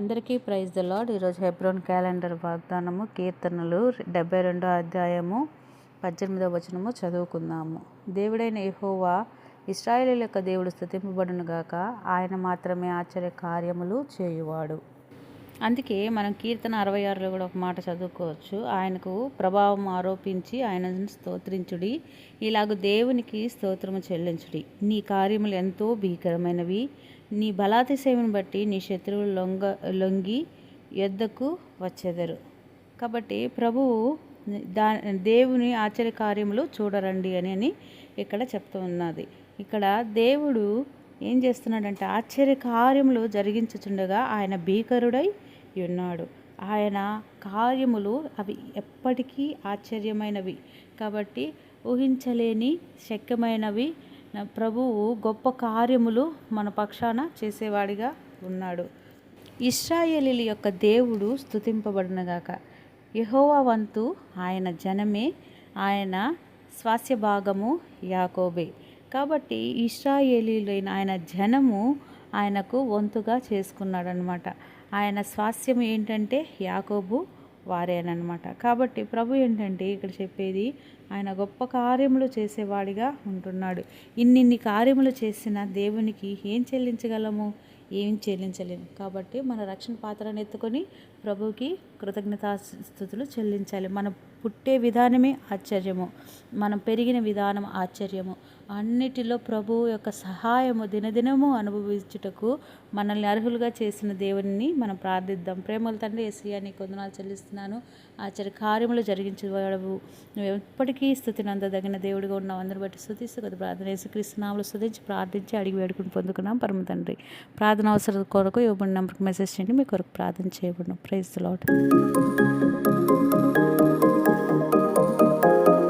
అందరికీ praise the lord ఈరోజు Hebron calendar వాగ్దానము కీర్తనలు డెబ్బై రెండో అధ్యాయము పద్దెనిమిదవ వచనము చదువుకుందాము. దేవుడైన ఎహోవా ఇస్రాయేల్ యొక్క దేవుడు స్థుతింపబడునుగాక ఆయన మాత్రమే ఆశ్చర్య కార్యములు చేయువాడు. అందుకే మనం కీర్తన అరవై ఆరులో కూడా ఒక మాట చదువుకోవచ్చు. ఆయనకు ప్రభావం ఆరోపించి ఆయనను స్తోత్రించుడి. ఇలాగ దేవునికి స్తోత్రము చెల్లించుడి. నీ కార్యములు ఎంతో భీకరమైనవి. నీ బలాతిశయమును బట్టి నీ శత్రువులు లొంగ లొంగి యొద్దకు వచ్చెదరు. కాబట్టి ప్రభువు దా దేవుని ఆశ్చర్య కార్యములు చూడరండి అని అని ఇక్కడ చెప్తూ ఉన్నది. ఇక్కడ దేవుడు ఏం చేస్తున్నాడంటే ఆశ్చర్య కార్యములు జరిగించుచుండగా ఆయన భీకరుడై ఉన్నాడు. ఆయన కార్యములు అవి ఎప్పటికీ ఆశ్చర్యమైనవి. కాబట్టి ఊహించలేని శక్యమైనవి నా ప్రభువు గొప్ప కార్యములు మన పక్షాన చేసేవాడిగా ఉన్నాడు. ఇస్రాయేలీల యొక్క దేవుడు స్తుతింపబడినగాక యహోవా వంతు ఆయన జనమే ఆయన స్వాస్య భాగము యాకోబే. కాబట్టి ఇస్రాయేలీలైన ఆయన జనము ఆయనకు వంతుగా చేసుకున్నాడనమాట ఆయన స్వాస్యం ఏంటంటే యాకోబు వారేనమాట కాబట్టి ప్రభు ఏంటంటే ఇక్కడ చెప్పేది ఆయన గొప్ప కార్యములు చేసేవాడిగా ఉంటున్నాడు. ఇన్నిన్ని కార్యములు చేసిన దేవునికి ఏం చెల్లించగలము? ఏం చెల్లించలేము. కాబట్టి మన రక్షణ పాత్రను ఎత్తుకొని ప్రభుకి కృతజ్ఞతాస్థుతులు చెల్లించాలి. మన పుట్టే విధానమే ఆశ్చర్యము. మనం పెరిగిన విధానం ఆశ్చర్యము. అన్నిటిలో ప్రభువు యొక్క సహాయము దినదినము అనుభవించుటకు మనల్ని అర్హులుగా చేసిన దేవుని మనం ప్రార్థిద్దాం. ప్రేమల తండ్రి ఎస్రియా నీ కొందనాలు చెల్లిస్తున్నాను. ఆశ్చర్య కార్యములు జరిగించేవాడు నువ్వు ఎప్పటికీ స్థుతి నందదగిన దేవుడిగా ఉన్నావు. అందరు బట్టి స్థుతిస్తూ కదా ప్రార్థన. యేసుక్రీస్తునాములు స్థుతించి ప్రార్థించి అడిగి వేడుకుని పొందుకున్నాం. పరమ తండ్రి ప్రార్థన అవసరం కొరకు ఇవ్వబడిన నెంబర్కి మెసేజ్ చేయండి. మీ కొరకు ప్రార్థన చేయబడిన. Praise lot